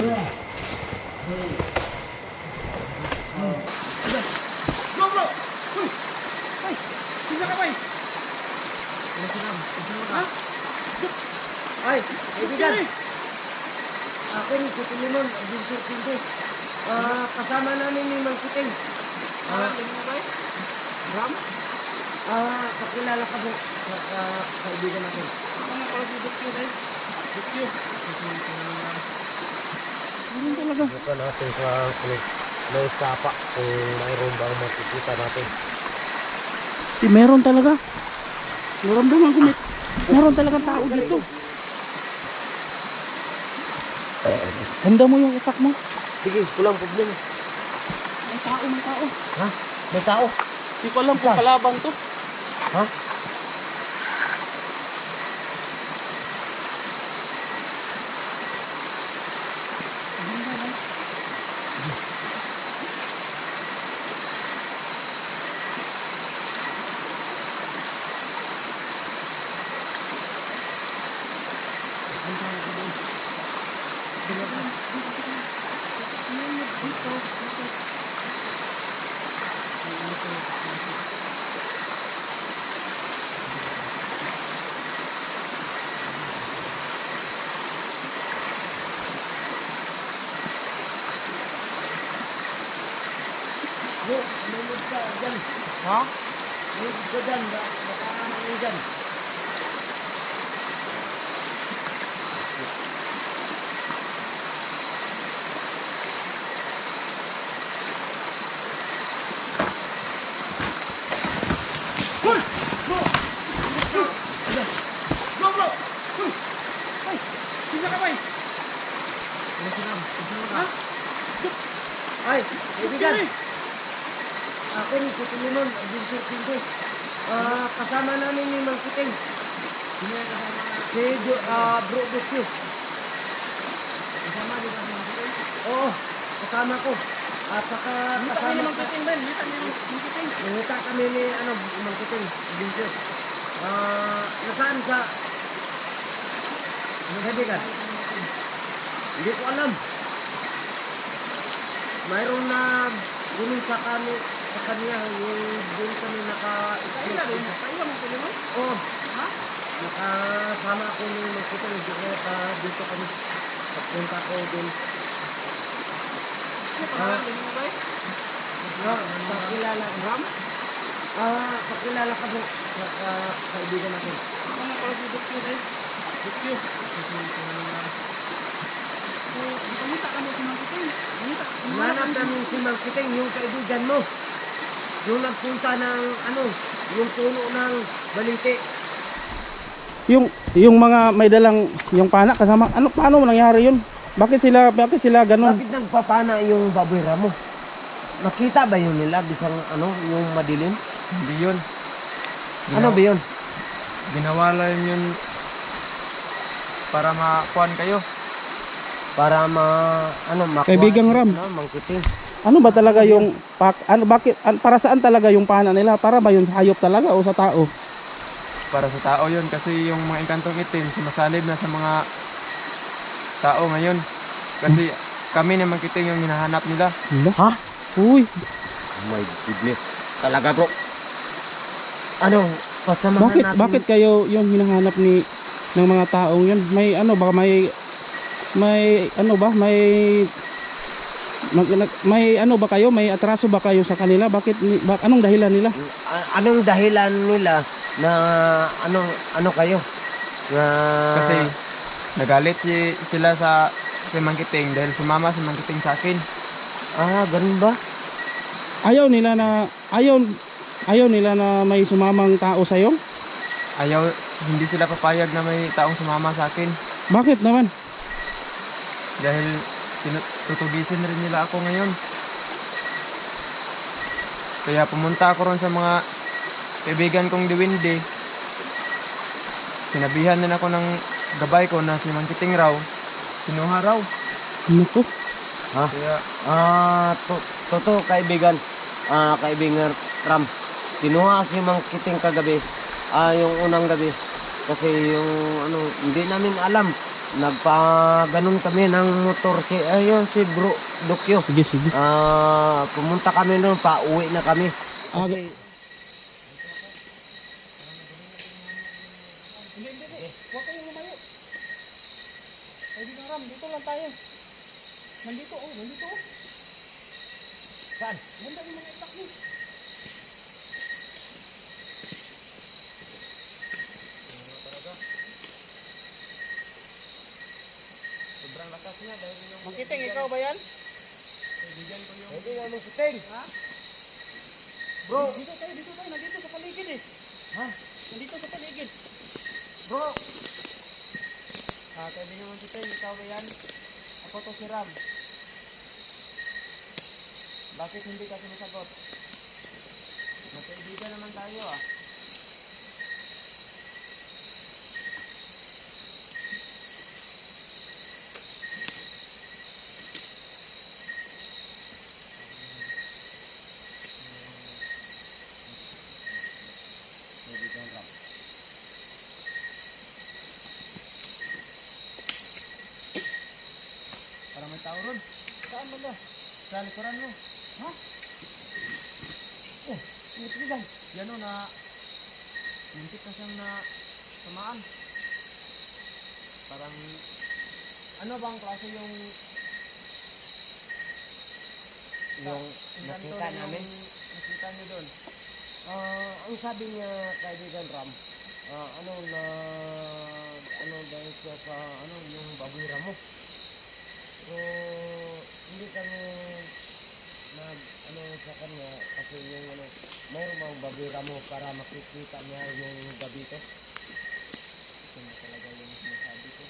Bro, bro! Ay! Sisa ka ba eh? Ha? Ay, kaibigan. Ako ni si Pilimon, Pinto. Ah, kasama namin ni Mang. Ah, tingin mo eh? Ram? Ah, kakilala ka mo sa ah, kaibigan natin. Ako nga pala si Dukyo eh. Ganun talaga. Bukan natin sa ano, may sapa kung mayroon bang makikita natin. Eh, meron talaga. Naramdaman ko meron talaga tao dito. Handa mo yung utak mo. Sige, kulang problema. May tao, may tao. Ha? May tao? Hindi ko alam kung kalabang to. Ha? Bro, lumod ka dyan. Ha? Lumod ka dyan. Ba- Baka naman dyan. Eh? Ay, kaibigan. Ni si Pilimon, Adventure Pinto. Ah, kasama namin ni Mang Kuting. Kasama? Si ah, Bro Dukyo. Kasama di ba si Mang Oo, kasama ko. At saka Kita kasama Mang ka. Ba? Kita niyo Mang Kiting. Nanguta kami ni ano, Mang Kuting, Adventure. Ah, nasaan sa... Kaibigan? Hindi ko alam. Mayroon na gunung sa kami sa kanya yung doon kami naka Kayo na rin. Kayo mo pili mo? Oh, Ha? nakasama ako ni Magkita ng Diyota dito kami. Pagpunta ko doon. Ano pangalan? Tingin mo ba? No, pakilala. Ram? Ah, pakilala ka mo sa ah, kaibigan natin. Ako nga pala si Dukyo eh. Dukyo. So, Nakita ka mo si Mang Kiting. Nakita. Nanap namin si Magkiting, yung kaibigan mo. Yung nagpunta ng ano, yung puno ng baliti. Yung yung mga may dalang yung pana kasama. Ano paano nangyari yun? Bakit sila bakit sila ganun? Bakit nagpapana yung baboy mo? Nakita ba yun nila bisang ano, yung madilim? Hindi yun. Ano ba yun? Ginawa lang yun para makuhan kayo. Para ma ano makuha Kaibigang Ram. No, mangkiting. Ano ba talaga yung pak ano bakit an, para saan talaga yung pana nila? Para ba yun sa hayop talaga o sa tao? Para sa tao yun kasi yung mga engkantong itim sumasalib na sa mga tao ngayon. Kasi kami na magkiting yung hinahanap nila. Ha? Uy, Oh my goodness. Talaga bro. Ano, pasamahan bakit natin. bakit kayo yung hinahanap ni ng mga taong yun? May ano ba may may ano ba may mag- nag- may ano ba kayo? May atraso ba kayo sa kanila? Bakit ni- ba, anong dahilan nila? Anong dahilan nila na ano ano kayo? Na Kasi nagalit si, sila sa si Mangkiting dahil sumama si Mangkiting sa akin. ah, ganun ba? Ayaw nila na ayaw ayaw nila na may sumamang tao sa iyo? Ayaw, hindi sila papayag na may taong sumama sa akin. Bakit naman? Dahil tutugisin rin nila ako ngayon. Kaya pumunta ako ron sa mga kaibigan kong diwindi. Sinabihan din ako ng gabay ko na si Mangkiting raw. Kinuha raw. Naku. Kaya Ah, to, totoo kaibigan. Ah, kaibigan Ram. Kinuha si Mang Kiting kagabi. Ah, yung unang gabi. Kasi yung ano, hindi namin alam nagpa ganun kami ng motor si ayun si Bro Dokyo. Sige, sige. Ah, pumunta kami doon, pa uwi na kami. Ah, Huwag kayong lumayo. Ram, dito lang tayo. Nandito, oh, nandito. oh. Saan? Ganda yung mga itak niyo. Sobrang lakas niya dahil yung Magkiting, ikaw ba yan? kaibigan ko yung Pwede nga si Teng. Bro, dito tayo, dito tayo. Nandito sa paligid eh. Ha? Nandito sa paligid. Bro, Ah, kaibigan mo si Tay, ikaw ba yan? Ako to si Ram. Bakit hindi ka sinasagot? Magkaibigan naman tayo ah. Para may tao ron. Saan mo ba? Sa likuran mo. Ha? Oh, pinipiligan. Yan o na muntik na siyang na samaan. Parang ano bang klase yung yung nakita na namin. nakita niyo doon? Ah, ang sabi niya kaibigan Ram, ah, ano na ano dahil siya sa ano yung babura mo. So hindi kami nag ano sa kanya kasi yung ano mayroon mga babura mo para makikita niya yung gabi to. Ano talaga yung sinasabi ko?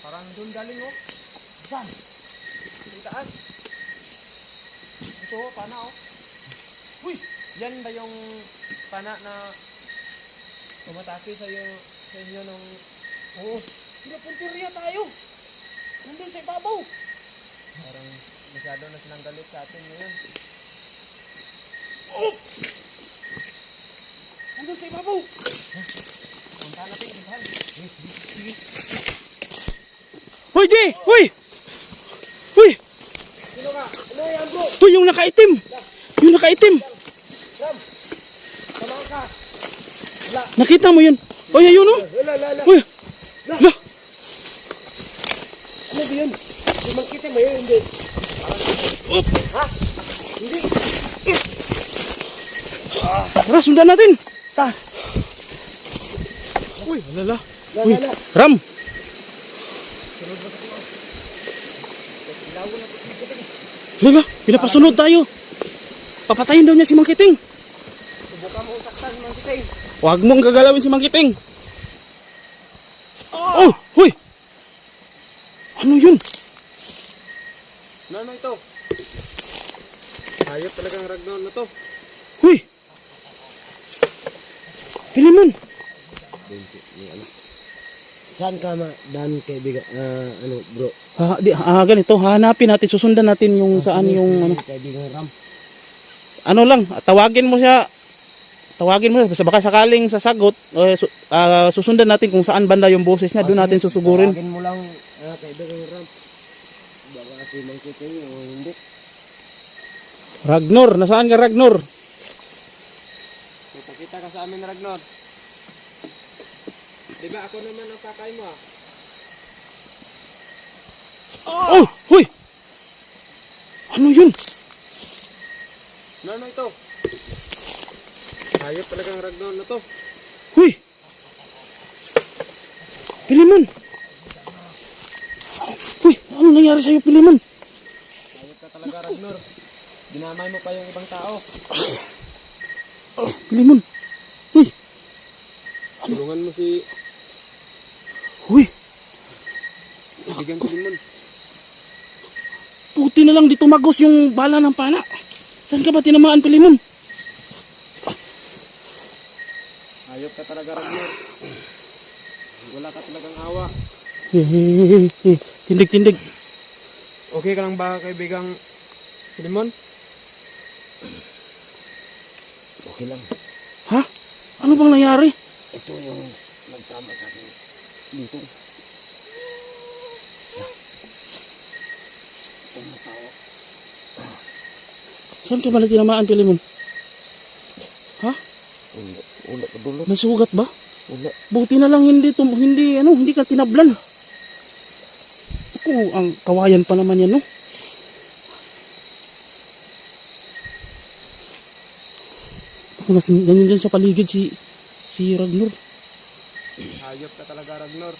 Parang doon galing oh. Saan? Sa taas. Ito oh, pana oh. Uy! Yan ba yung pana na tumatake sa iyo sa inyo nung Oo. Pinapuntirya tayo. Nandun sa ibabaw. parang masyado na silang galit sa atin ngayon. Nandun sa ibabaw. Punta natin, puntahan. Hoy, G! Hoy! Hoy! Hoy, yung nakaitim! Yung nakaitim! Nakita mo yun? Hoy, ayun oh! Wala, wala. Hoy! Lah! Ano ba yun? Yung makita mo yun, hindi. Up! Ha? Hindi. Tara, sundan natin! Ta. Uy, alala. La, Uy, la, la. Ram! Lala, pinapasunod tayo. Papatayin daw niya si Mang Kiting. Subukan mo usaktan mga kitay. Huwag mong gagalawin si Mang Kiting. Oh, huy! Ano yun? Ano ito? Hayop talagang ragdown na to. Huy! Pilimon! Saan ka ma? Dan kaibigan, ah, ano bro? Ha, di, ah, ganito, hanapin natin, susundan natin yung saan yung ano. Kaibigan Ram. Ano lang, tawagin mo siya. Tawagin mo siya, baka sakaling sasagot, eh, su- ah, susundan natin kung saan banda yung boses niya, doon natin susugurin. Tawagin mo lang, ah, kaibigan Ram. Baka si Mang Kiting o hindi. Ragnor, nasaan ka Ragnor? Kita ka sa amin, Ragnar. Di ba ako naman ang kakay mo ah? Oh, huy! Ano yun? Ano ito? Hayop talagang ragdown na to. Huy! Pilimon! Huy, ano nangyari sa'yo, Pilimon? Hayop ka talaga, Ragnar. Dinamay mo pa yung ibang tao. Pilimon! Huy! Tulungan mo si Huy! kaibigan ko Limon. Puti na lang di tumagos yung bala ng pana. Saan ka ba tinamaan, Pilimon? Hayop ka talaga, Ragnar. Wala ka talagang awa. Eh. Tindig, tindig. Okay ka lang ba kaibigang Limon? Okay lang. Ha? Ano bang nangyari? Ito yung nagtama sa akin. Dito. Saan ka ba na tinamaan, Pilimon? Ha? Wala, wala ka dulo. May sugat ba? Wala. Buti na lang hindi tum hindi ano, hindi ka tinablan. Ako, ang kawayan pa naman yan, no? Ako nas ganyan dyan sa paligid si si Ragnor. Hayop ka talaga, Ragnor.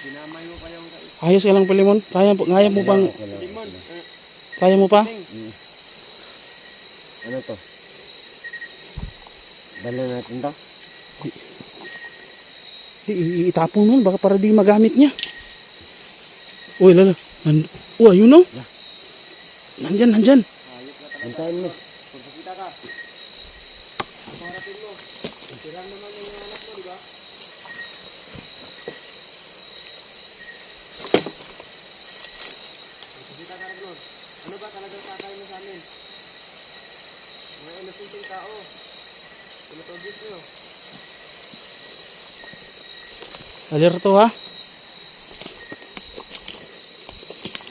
Dinamay mo pa yung. Ayos ka lang, Pilimon. Kaya, kaya mo pang, Limon, eh, kaya mo pa? Ano to? Dala natin to? Di, i- itapon mo, baka para di magamit niya. Uy, lala. Nan oh, ayun no? Nandyan, nandyan. Antayin mo. pagkakita ka. Harapin mo. Tiran naman yung anak mo, di ba? Pagkakita ka, Ragnor. Ano ba talagang tatay mo sa amin? Mga inosenteng tao. Tinutugis nyo. Alerto ha.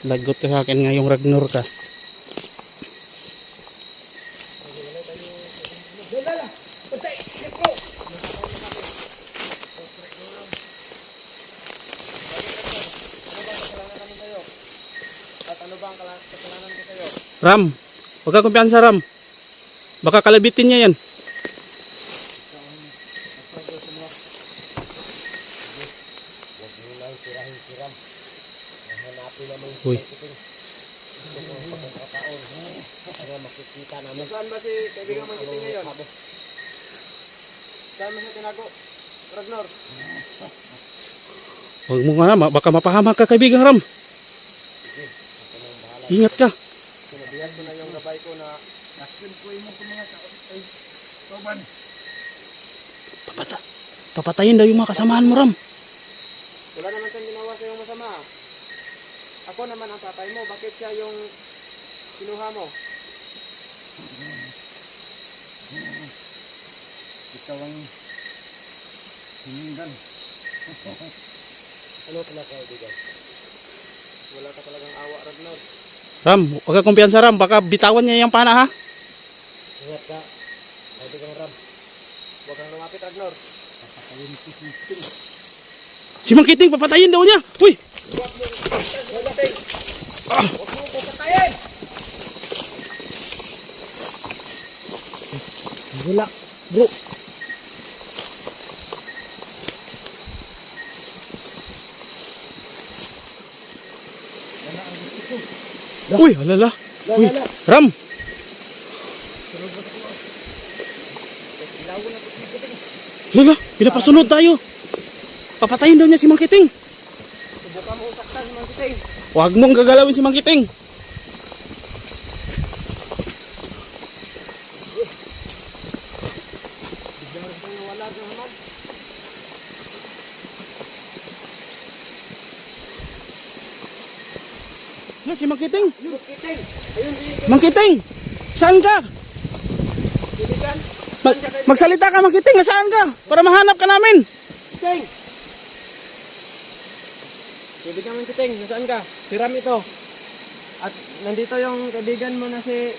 Lagot ka sa akin ngayong Ragnor ka. At ano ba ang kala- kasalanan ko sa'yo? Ram, huwag ka kumpiyansa Ram. Baka kalabitin niya yan. Uy, Nasaan ba si kaibigan mong kiting ngayon? Saan mo siya tinago? Ragnor, huwag mo nga ma- baka mapahamak ka kaibigang Ram. Ingat ka. Sinabihan ko na yung gabay ko na Papata papatayin daw yung mga kasamahan mo Ram. wala naman siyang ginawa sa yung masama. Ako naman ang tatay mo. Bakit siya yung kinuha mo? Ikaw ang hiningan. ano pala kaibigan? Wala ka talagang awa, Ragnor. Ram, huwag ka kumpiyansa Ram. Baka bitawan niya yung pana ha. Ingat ka. Kaibigan Ram. Huwag kang lumapit, Ragnor. Si Mang Kiting, papatayin daw niya. Uy, Wala. Bro. Uy, alala. Uy, Ram. Lala, pinapasunod tayo. Papatayin daw niya si Mang Kiting. Subukan mo usaktan, mga kiting. Huwag mong gagalawin si Mang si Mang Kiting. Yung kiting! Ayun, si Mang Kiting. Saan ka? Mag- magsalita ka Mang Kiting. Nasaan ka? Para mahanap ka namin. Kiting! Kaibigan mong kiting, nasaan ka? Si Ram ito. At nandito yung kaibigan mo na si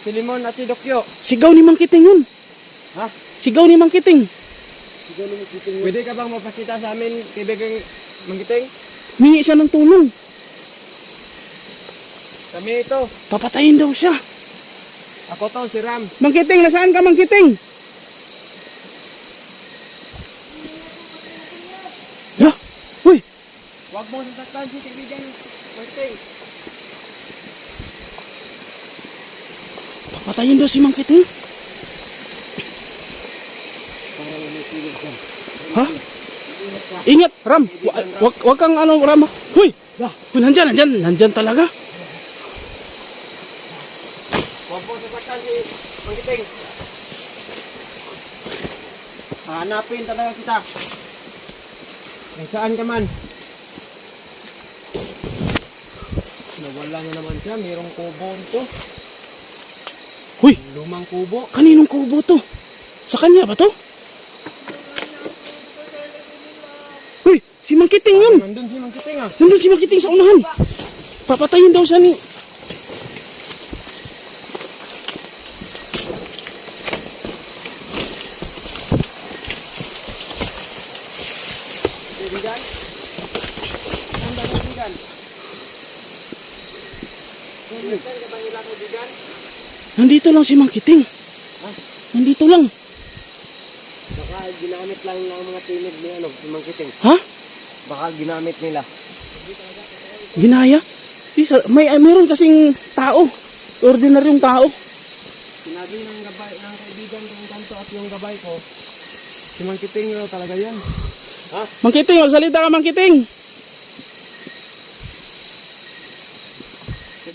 si Limon at si Dokyo. Sigaw ni Mang Kiting yun. Ha? Sigaw ni Mang Kiting. Pwede ka bang mapakita sa amin, kaibigan mong kiting? Mingi siya ng tulong. Kami ito. Papatayin daw siya. Ako to, si Ram. Mang Kiting, nasaan ka Mang Kiting? Ya, uy, Huwag mo sasaktan si kaibigan mong kiting. papatayin daw si Mang Kiting. Ha? Ingat, Ram. Wa- Wag, wag kang ano, Ram. Huy! Huy, nandyan, nandyan, nandyan talaga. Ha? Hanapin talaga kita. Kung saan ka man. Nawala na naman siya. Mayroong kubo ito. Huy, Lumang kubo. kaninong kubo to? Sa kanya ba to? Huy, si Mangkiting yun. Nandun si Mang Kiting ah. Nandun si Mangkiting sa unahan. Papatayin daw siya ni... Kaibigan? Saan ba kaibigan? Saan ka ba nila kaibigan? Nandito lang si Mangkiting. Nandito lang. Baka ginamit lang ng mga tinig ni ano, si Mang Kiting. Ha? Baka ginamit nila. Ginaya? Isa, may ay, meron kasing tao. Ordinaryong tao. Sinabi ng gabay ng kaibigan kong kanto at yung gabay ko. Si Mang Kiting yun talaga yan. Mangkiting, magsalita ka Mangkiting.